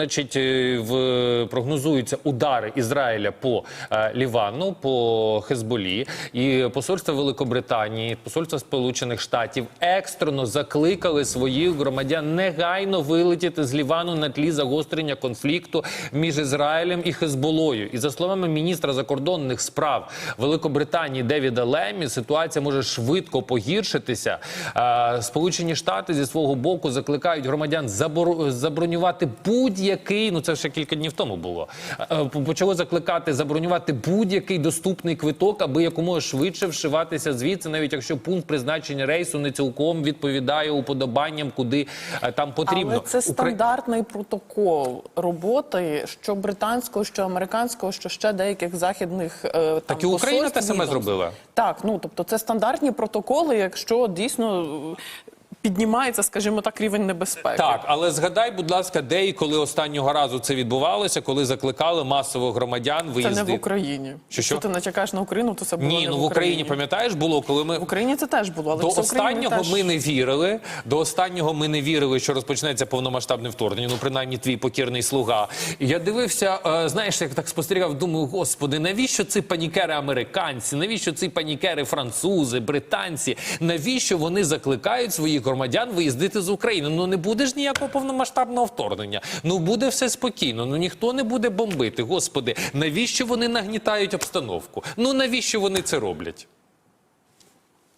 Значить, е, в прогнозуються удари Ізраїля по е, Лівану, по Хезболі, і посольство Великобританії, посольство Сполучених Штатів екстрено закликали своїх громадян негайно вилетіти з Лівану на тлі загострення конфлікту між Ізраїлем і Хезболою. І за словами міністра закордонних справ Великобританії Девіда Лемі, ситуація може швидко погіршитися. Е, Сполучені Штати зі свого боку закликають громадян заборо- забронювати будь-який, ну це ще кілька днів тому було. е, Почали закликати забронювати будь-який доступний квиток, аби якомога швидше вшиватися звідси, навіть якщо пункт призначення рейсу не цілком відповідає уподобанням, куди е, там потрібно. Але це стандартний протокол роботи, що британського, що американського, що ще деяких західних е, там, Так і Україна те саме зробила. Так, ну тобто це стандартні протоколи, якщо дійсно е, піднімається, скажімо так, рівень небезпеки. Так, але згадай, будь ласка, де і коли останнього разу це відбувалося, коли закликали масово громадян Це не в Україні. Що, що? Якщо ти натякаєш на Україну, то це було Ні, не ну в в Україні пам'ятаєш, було коли ми В Україні це теж було, але До останнього теж... ми не вірили. До останнього ми не вірили, що розпочнеться повномасштабне вторгнення. Ну, принаймні, твій покірний слуга. Я дивився, е, знаєш, як так спостерігав, думаю, господи, навіщо ці панікери американці? Навіщо ці панікери французи, британці? Навіщо вони закликають своїх громадян виїздити з України? Ну не буде ж ніякого повномасштабного вторгнення. Ну буде все спокійно. Ну ніхто не буде бомбити. Господи, навіщо вони нагнітають обстановку? Ну навіщо вони це роблять?